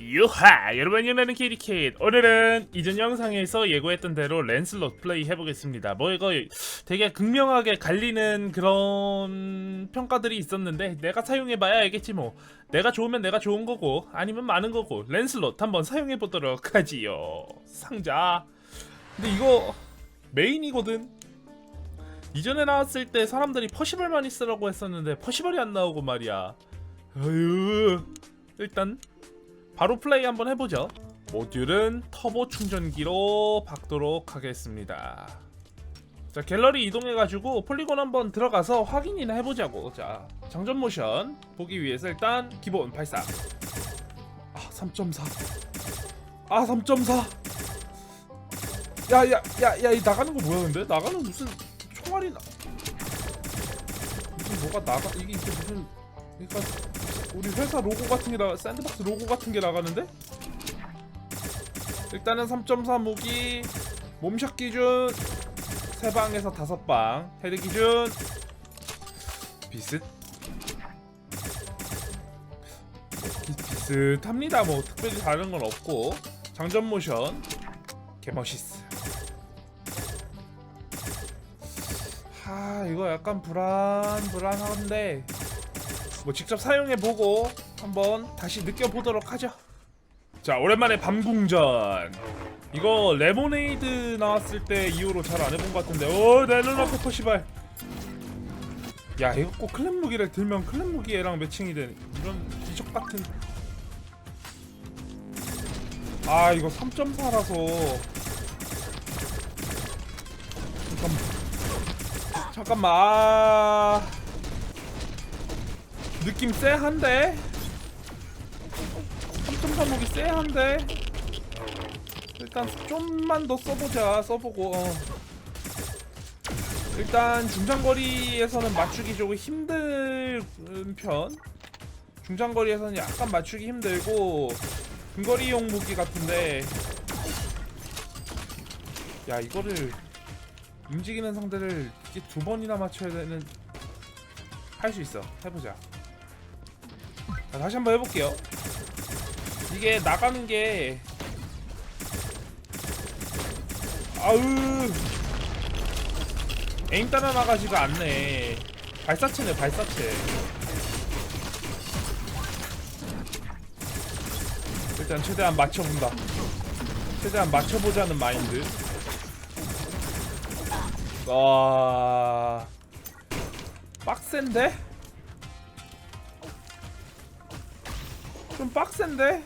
유하! 여러분 안녕하는 KDK 오늘은 이전 영상에서 예고했던 대로 랜슬롯 플레이 해보겠습니다. 뭐 이거 되게 극명하게 갈리는 그런 평가들이 있었는데 내가 사용해봐야 알겠지 뭐. 내가 좋으면 내가 좋은 거고 아니면 많은 거고 랜슬롯 한번 사용해보도록 하지요. 상자. 근데 이거 메인이거든. 이전에 나왔을 때 사람들이 퍼시벌 많이 쓰라고 했었는데 퍼시벌이 안 나오고 말이야. 아유 일단 바로 플레이 한번 해보죠. 모듈은 터보 충전기로 바꾸도록 하겠습니다. 자 갤러리 이동해가지고 폴리곤 한번 들어가서 확인이나 해보자고. 자 장전 모션 보기 위해서 일단 기본 발사. 아 3.4. 아 3.4. 야야야야 이 나가는 거 뭐야 근데? 나가는 무슨 총알이 나? 무슨 뭐가 나가? 이게 이게 무슨? 그러니까 우리 회사 로고 같은 게 나, 샌드박스 로고 같은 게 나가는데? 일단은 3.3 무기 몸샷 기준 3방에서 5방 헤드 기준. 비슷. 비, 비슷합니다. 뭐 특별히 다른 건 없고. 장전 모션. 개멋있어. 하 이거 약간 불안 불안한데 뭐 직접 사용해 보고 한번 다시 느껴보도록 하죠. 자 오랜만에 밤궁전. 이거 레모네이드 나왔을 때 이후로 잘 안 해본 것 같은데. 오 넬로나 페퍼 시발. 야 이거 꼭 클랜 무기를 들면 클랜 무기랑 매칭이 되는 이런 기적 같은. 아 이거 3.4라서. 잠깐만. 잠깐만. 아... 느낌 쎄한데? 3.3 무기 쎄한데? 일단 좀만 더 써보자 써보고 어. 일단 중장거리에서는 맞추기 조금 힘든 편 중장거리에서는 약간 맞추기 힘들고 근거리용 무기 같은데 야 이거를 움직이는 상대를 이게 두 번이나 맞춰야 되는 할 수 있어 해보자 자, 다시 한번 해볼게요. 이게 나가는 게 아우 에임 따라 나가지가 않네. 발사체네 발사체. 일단 최대한 맞춰본다. 최대한 맞춰보자는 마인드. 와 빡센데? 좀 빡센데?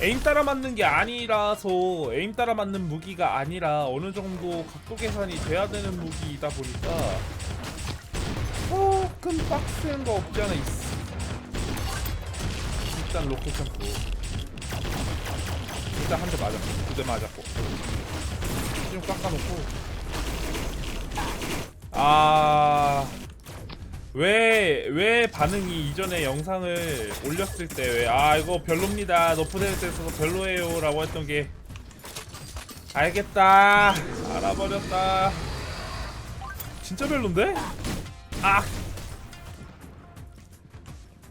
에임 따라 맞는 게 아니라서 에임 따라 맞는 무기가 아니라 어느 정도 각도 계산이 돼야 되는 무기이다 보니까 조금 빡센 거 없지 않아 있어. 일단 로켓 점프. 일단 한 대 맞았고, 두 대 맞았고. 좀 깎아놓고. 아. 왜, 왜 반응이 이전에 영상을 올렸을 때, 왜, 아, 이거 별로입니다. 너프데이트 있어서 별로예요. 라고 했던 게, 알겠다. 알아버렸다. 진짜 별론데? 아!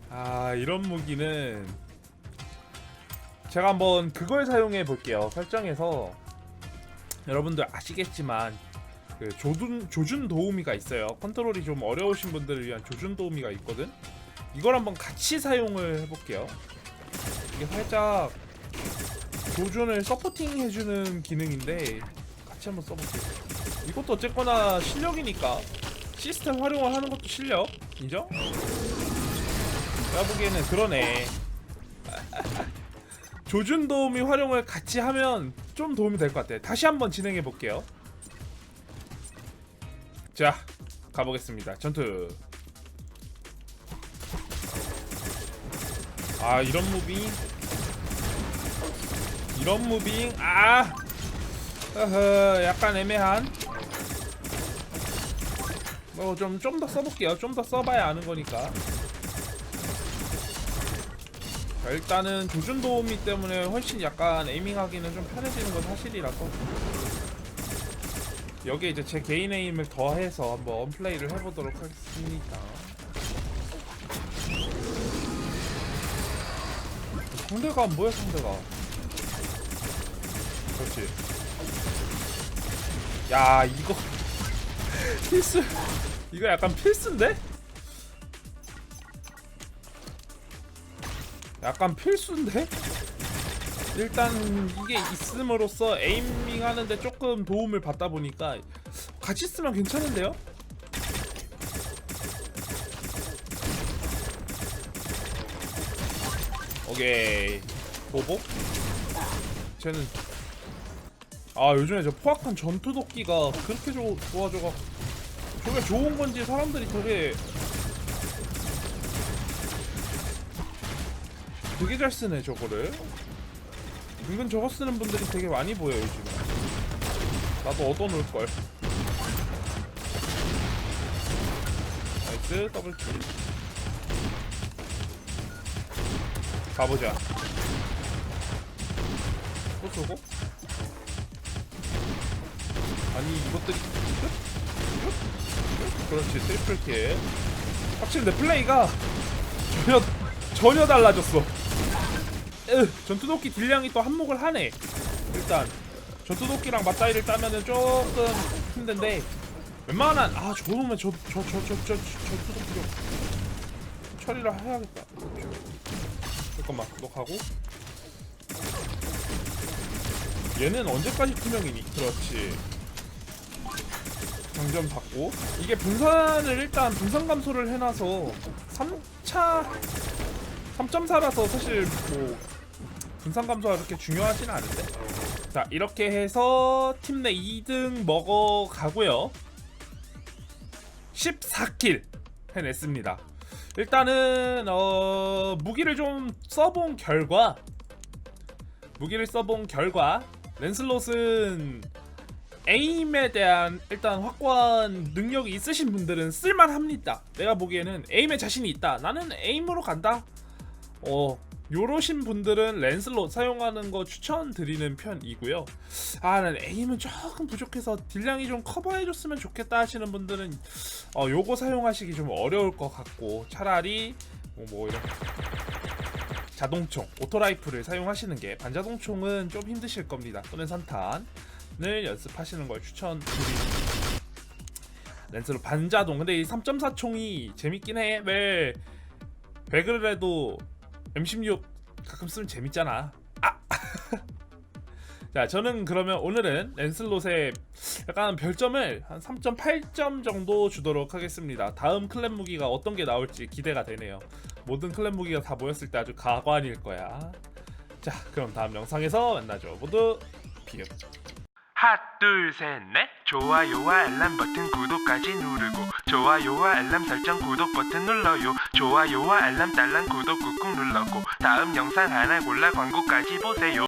아, 이런 무기는, 제가 한번 그걸 사용해 볼게요. 설정에서, 여러분들 아시겠지만, 그 조준 조준 도우미가 있어요. 컨트롤이 좀 어려우신 분들을 위한 조준 도우미가 있거든. 이걸 한번 같이 사용을 해볼게요. 이게 살짝 조준을 서포팅 해주는 기능인데 같이 한번 써볼게요. 이것도 어쨌거나 실력이니까 시스템 활용을 하는 것도 실력 인정? 내가 보기에는 그러네. 조준 도우미 활용을 같이 하면 좀 도움이 될 것 같아. 다시 한번 진행해 볼게요. 자 가보겠습니다. 전투. 아 이런 무빙? 이런 무빙? 아! 어허 약간 애매한. 뭐 좀 좀 더 써볼게요. 좀 더 써봐야 아는 거니까. 자, 일단은 조준 도우미 때문에 훨씬 약간 에이밍하기는 좀 편해지는 건 사실이라서 여기에 이제 제 개인 에임을 더해서 한번 언플레이를 해보도록 하겠습니다. 상대가 뭐야 상대가 그렇지 야 이거 필수 이거 약간 필수인데? 약간 필수인데? 일단 이게 있음으로써 에이밍 하는데 조금 도움을 받다 보니까 같이 쓰면 괜찮은데요? 오케이. 보보 쟤는 아 요즘에 저 포악한 전투도끼가 그렇게 좋, 좋아져가 저게 좋은 건지 사람들이 되게 되게 잘 쓰네 저거를 은근 저거 쓰는 분들이 되게 많이 보여 요즘 나도 얻어놓을걸. 나이스 더블킬. 가보자. 또 쏘고 아니 이것들이 그렇지 트리플킬. 확실히 내 플레이가 전혀 전혀 달라졌어. 으, 전투도끼 딜량이 또 한몫을 하네. 일단 전투도끼랑 맞다이를 따면은 조금 힘든데 웬만한 아 저놈의 저저 저 저 저 전투도끼 좀 처리를 해야겠다. 잠깐만 너 가고. 얘는 언제까지 투명이니? 그렇지. 장전 받고. 이게 분산을 일단 분산 감소를 해놔서 3차 3.4라서 사실 뭐 분산 감소가 그렇게 중요하진 않은데 자 이렇게 해서 팀 내 2등 먹어가고요 14킬 해냈습니다 일단은 어 무기를 좀 써본 결과 무기를 써본 결과 랜슬롯은 에임에 대한 일단 확고한 능력이 있으신 분들은 쓸만합니다. 내가 보기에는 에임에 자신이 있다. 나는 에임으로 간다. 어 요러신 분들은 랜슬롯 사용하는 거 추천드리는 편이고요. 아, 난 에임은 조금 부족해서 딜량이 좀 커버해줬으면 좋겠다 하시는 분들은 어 요거 사용하시기 좀 어려울 것 같고 차라리 뭐, 뭐 이런 자동총, 오토라이프를 사용하시는 게 반자동총은 좀 힘드실 겁니다. 또는 산탄을 연습하시는 걸 추천드립니다. 렌즈로 반자동. 근데 이 3.4 총이 재밌긴 해. 왜, 왜 그래도 M16 가끔 쓰면 재밌잖아. 아! 자, 저는 그러면 오늘은 랜슬롯의 약간 별점을 한 3.8점 정도 주도록 하겠습니다. 다음 클랜 무기가 어떤 게 나올지 기대가 되네요. 모든 클랜 무기가 다 모였을 때 아주 가관일 거야. 자, 그럼 다음 영상에서 만나죠. 모두 비읍. 하나 둘셋 넷 좋아요와 알람 버튼 구독까지 누르고 좋아요와 알람 설정 구독 버튼 눌러요. 좋아요와 알람 딸랑 구독 꾹꾹 눌렀고 다음 영상 하나 골라 광고까지 보세요